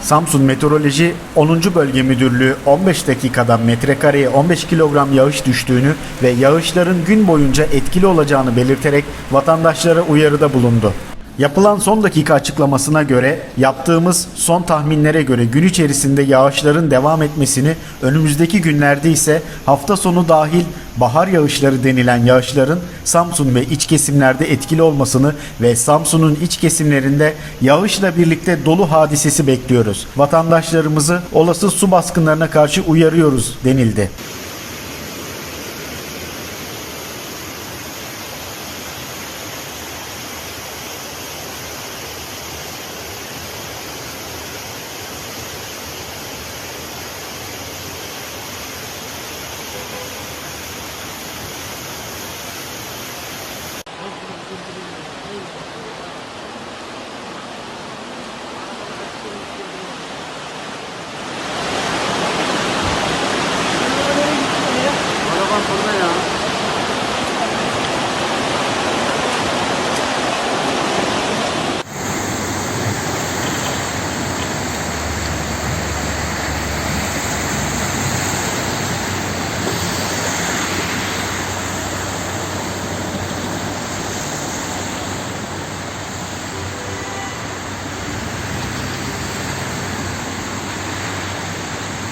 Samsun Meteoroloji 10. Bölge Müdürlüğü 15 dakikada metrekareye 15 kilogram yağış düştüğünü ve yağışların gün boyunca etkili olacağını belirterek vatandaşlara uyarıda bulundu. Yapılan son dakika açıklamasına göre yaptığımız son tahminlere göre gün içerisinde yağışların devam etmesini önümüzdeki günlerde ise hafta sonu dahil bahar yağışları denilen yağışların Samsun ve iç kesimlerde etkili olmasını ve Samsun'un iç kesimlerinde yağışla birlikte dolu hadisesi bekliyoruz. Vatandaşlarımızı olası su baskınlarına karşı uyarıyoruz denildi. 몰라요.